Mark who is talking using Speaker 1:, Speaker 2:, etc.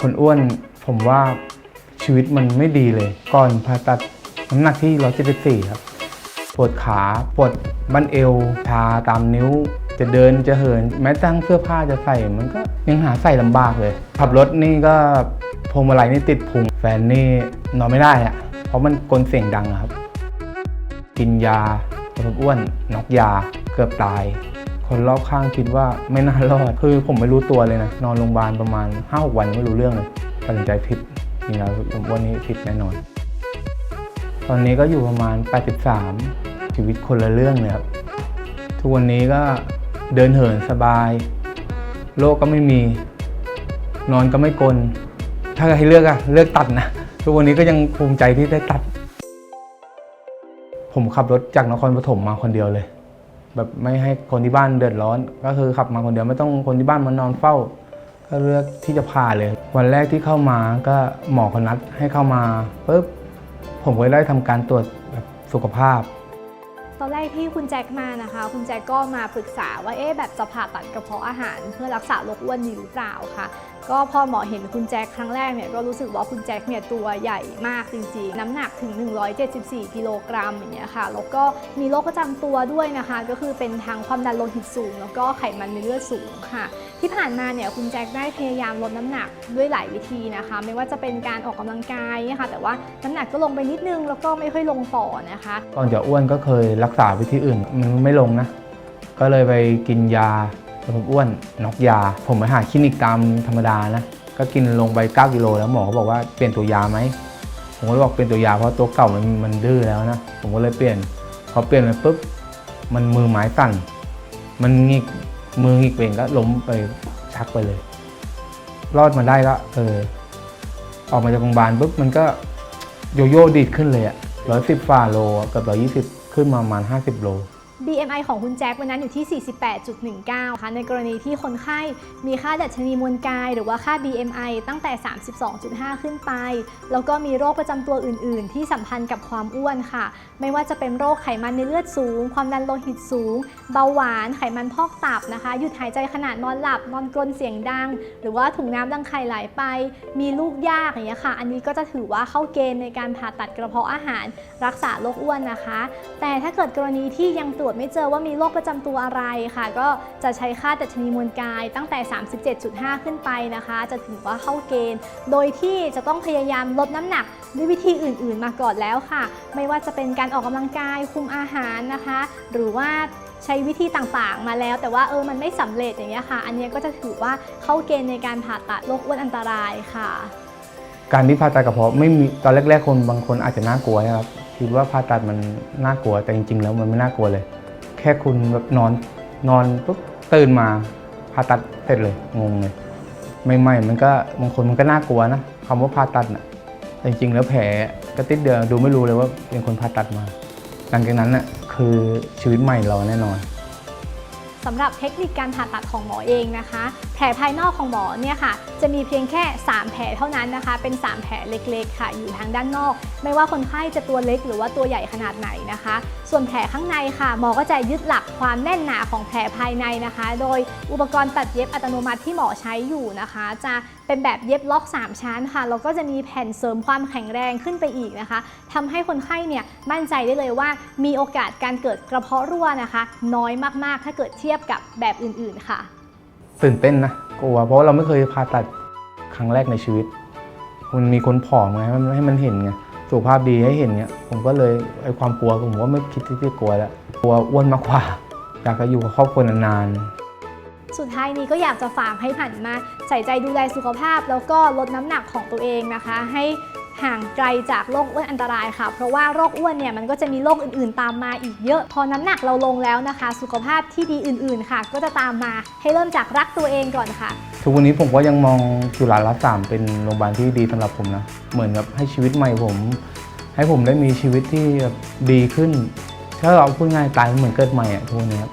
Speaker 1: คนอ้วนผมว่าชีวิตมันไม่ดีเลย ก่อนผ่าตัดน้ำหนักที่ 174 ครับ ปวดขาปวดบั้นเอวชาตามนิ้ว จะเดินจะเหิน แม้ตั้งเสื้อผ้าจะใส่มันก็ยังหาใส่ลำบากเลย ขับรถนี่ก็พวงมาลัยนี่ติดพุงแฟนนี่นอนไม่ได้อะเพราะมันกลนเสียงดังครับ กินยาลดอ้วนน็อกยาเกือบตาย คนรอบข้างคิดว่าไม่น่ารอด คือผมไม่รู้ตัวเลยนะ นอนโรงพยาบาลประมาณ5-6วันไม่รู้เรื่องเลยตัดสินใจผิดจริงแล้วว่านี้ผิดแน่นอน ตอนนี้ก็อยู่ประมาณ 83 ชีวิตคนละเรื่องเลยครับ ทุกวันนี้ก็เดินเหินสบาย โรคก็ไม่มี นอนก็ไม่กลน ถ้าให้เลือกอะเลือกตัดนะ ทุกวันนี้ก็ยังภูมิใจที่ได้ตัด ผมขับรถจากนครปฐมมาคนเดียวเลย แบบไม่ให้คนที่บ้านเดือดร้อน ก็คือขับมาคนเดียวไม่ต้องคนที่บ้านมานอนเฝ้า ก็เลือกที่จะพาเลย วันแรกที่เข้ามาก็หมอเขานัดให้เข้ามาปุ๊บผมก็ได้ทำการตรวจแบบสุขภาพ
Speaker 2: ตอนแรกที่คุณแจ็คมานะคะ คุณแจ็คก็มาปรึกษาว่าเอ๊ะแบบจะผ่าตัดกระเพาะอาหาร เพื่อรักษาโรคอ้วนหรือเปล่าค่ะ ก็พอหมอเห็นคุณแจ็คครั้งแรกเนี่ยก็รู้สึกว่าคุณแจ็คเนี่ยตัวใหญ่มากจริงๆ น้ำหนักถึง 174 กิโลกรัมอย่างเงี้ยค่ะ แล้วก็มีโรคประจำตัวด้วยนะคะ ก็คือเป็นทางความดันโลหิตสูง แล้วก็ไขมันในเลือดสูงค่ะ ที่ผ่านมาเนี่ยคุณแจ็คได้พยายามลดน้ำหนักด้วยหลายวิธีนะคะ ไม่ว่าจะเป็นการออกกำลังกายเนี่ยค่ะแต่ว่าน้ำหนักก็ลงไปนิดนึงแล้วก็ไม่ค่อยลงต่อนะคะ
Speaker 1: ก่อนจะอ้วนก็เคยรักษาวิธีอื่นมันไม่ลงนะก็เลยไปกินยา ความอ้วนนอกยา ผมไปหาคลินิกตามธรรมดานะ ก็กินลงไป 9กิโลแล้วหมอเขาบอกว่าเปลี่ยนตัวยาไหม ผมก็เลยบอกเปลี่ยนตัวยาเพราะตัวเก่ามันมันดื้อแล้วนะ ผมก็เลยเปลี่ยน พอเปลี่ยนไปปุ๊บ มันมือไม้สั่น มันงิกมืองิกเองก็ล้มไปชักไปเลย รอดมาได้ก็เออ ออกมาจากโรงพยาบาลปุ๊บมันก็โยโย่ดีดขึ้นเลยอะร้อยสิบฝ่าโลเกับร้อยยี่สิบขึ้นมาประมาณห้าสิบโล
Speaker 2: BMI ของคุณแจ็ควันนั้นอยู่ที่ 48.19 ค่ะ ในกรณีที่คนไข้มีค่าดัชนีมวลกาย หรือว่าค่า BMI ตั้งแต่ 32.5 ขึ้นไป แล้วก็มีโรคประจำตัวอื่น ๆ ที่สัมพันธ์กับความอ้วนค่ะ ไม่ว่าจะเป็นโรคไขมันในเลือดสูง ความดันโลหิตสูง เบาหวาน ไขมันพอกตับนะคะ หยุดหายใจขณะนอนหลับ นอนกรนเสียงดัง หรือว่าถุงน้ำดังไข่ไหลไป มีลูกยากอย่างเงี้ยค่ะ อันนี้ก็จะถือว่าเข้าเกณฑ์ในการผ่าตัดกระเพาะอาหาร รักษาโรคอ้วนนะคะ แต่ถ้าเกิดกรณีที่ยังตรวจไม่เจอว่ามีโรคประจำตัวอะไรค่ะ ก็จะใช้ค่าดัชนีมวลกายตั้งแต่ 37.5 ขึ้นไปนะคะ จะถือว่าเข้าเกณฑ์ โดยที่จะต้องพยายามลดน้ำหนักด้วยวิธีอื่น ๆ มาก่อนแล้วค่ะ ไม่ว่าจะเป็นการออกกำลังกายคุมอาหารนะคะ หรือว่าใช้วิธีต่างๆ มาแล้ว แต่ว่าเออมันไม่สำเร็จอย่างเงี้ยค่ะ อันนี้ก็จะถือว่าเข้าเกณฑ์ในการผ่าตัดโรคอ้วนอันตรายค่ะ
Speaker 1: การที่ผ่าตัดกระเพาะไม่มีตอนแรกๆคนบางคนอาจจะน่ากลัวนะครับคิดว่าผ่าตัดมันน่ากลัวแต่จริงๆแล้วมันไม่น่ากลัวเลย แค่คุณแบบนอนนอนปุ๊บตื่นมาผ่าตัดเสร็จเลยงงเลยใหม่ๆมันก็บางคนมันก็น่ากลัวนะคำว่าผ่าตัดน่ะแต่จริงๆแล้วแผลก็ติดเดียวดูไม่รู้เลยว่าเป็นคนผ่าตัดมา หลังจากนั้นน่ะคือชีวิตใหม่เราแน่นอน
Speaker 2: สำหรับเทคนิคการผ่าตัดของหมอเองนะคะ ผลภายนอกของหมอเนี่ยค่ะจะมีเพียงแค่ 3 แผลเท่านั้นนะคะ เป็น 3 แผลเล็กๆ ค่ะ อยู่ทางด้านนอก ไม่ว่าคนไข้จะตัวเล็กหรือว่าตัวใหญ่ขนาดไหนนะคะ ส่วนแผลข้างในค่ะ หมอก็จะยึดหลักความแน่นหนาของแผลภายในนะคะ โดยอุปกรณ์ตัดเย็บอัตโนมัติที่หมอใช้อยู่นะคะ จะเป็นแบบเย็บล็อก 3 ชั้นค่ะแล้วก็จะมีแผ่นเสริมความแข็งแรงขึ้นไปอีกนะคะทำให้คนไข้เนี่ยมั่นใจได้เลยว่ามีโอกาสการเกิดกระเพาะรั่วนะคะ น้อยมากๆ ถ้าเกิดเทียบกับแบบอื่นๆค่ะ
Speaker 1: ตื่นเต้นนะกลัวเพราะาเราไม่เคยผ่าตัดครั้งแรกในชีวิต มันมีคนผอมไงให้มันให้มันเห็นไงสุขภาพดีให้เห็นเนี้ยผมก็เลยไอ้ความกลัวผมว่าไม่คิดที่จะกลัวแล้วกลัวอ้วนมากกว่า อยากจะอยู่กับครอบครัวนานๆ
Speaker 2: สุดท้ายนี้ก็อยากจะฝากให้ผันมา ใส่ใจดูแลสุขภาพ แล้วก็ลดน้ำหนักของตัวเองนะคะ ให้ ห่างไกลจากโรคอ้วนอันตรายค่ะ เพราะว่าโรคอ้วนเนี่ยมันก็จะมีโรคอื่นๆ ตามมาอีกเยอะ พอน้ำหนักเราลงแล้วนะคะ สุขภาพที่ดีอื่นๆค่ะ ก็จะตามมาให้เริ่มจากรักตัวเองก่อนค่ะ
Speaker 1: ทุกวันนี้ผมก็ยังมองจุฬารัตน์สามเป็นโรงพยาบาลที่ดีสำหรับผมนะเหมือนกับให้ชีวิตใหม่ผม ให้ผมได้มีชีวิตที่ดีขึ้น ถ้าเราพูดง่ายตายเหมือนเกิดใหม่อะทุกวันนี้ครับ